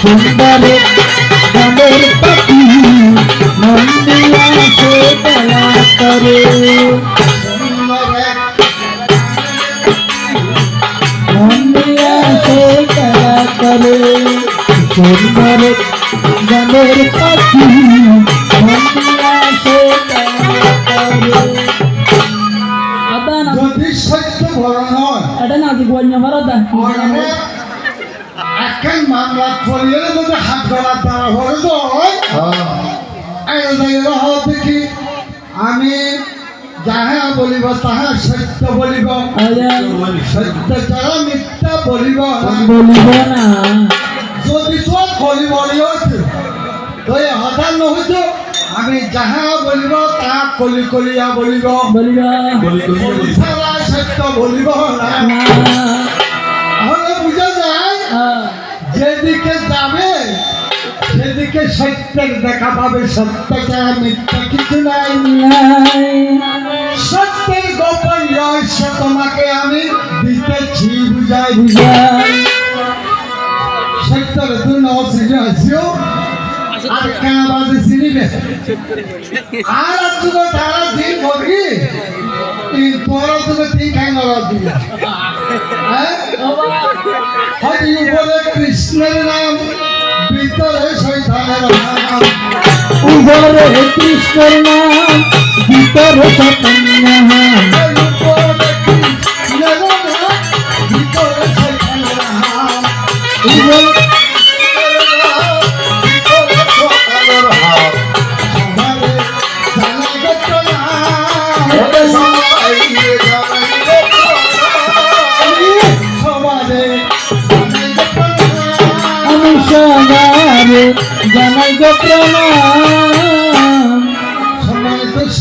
সুন্দরে গানের পাখি মন্দিরা সে খেলা করে। মন্দিরা সে খেলা করে সুন্দরে গানের পাখি। যদি সত্য বড় নয় এটা নাজি গোয়ান্য ভারত মানে এখন মামলা পড়িয়ে যদি হাত গলার দ্বারা হয়ে যায় এই জায়গা হতে কি আমি যাহা বলিব তাহা সত্য বলিব সত্য ছাড়া মিথ্যা বলিব না। বলিব না যদি তোর কলি বলিও তই হঠাৎ নহইত আমি যাহা বলিব তা কলি কলিয়া বলিব। বলিব। সারা সত্য বলিব না। তাহলে বুঝা যায় যেদিকে যাবে সেদিকে সত্যের দেখা পাবে। সত্য ছাড়া মিথ্যা কিছু নাই। সত্যের গোপন রহস্য তোমাকে আমি দিতেছি বুঝাই। বুঝাই। সত্যের দু নসিজে আসিও আর কেন বাজে চিনিবে আর আজকে তারা দিন বলি দিবে হয়তো উপরে কৃষ্ণের নাম ভিতরে কৃষ্ণের নাম ভিতরে আমি জানাই গো প্রণাম।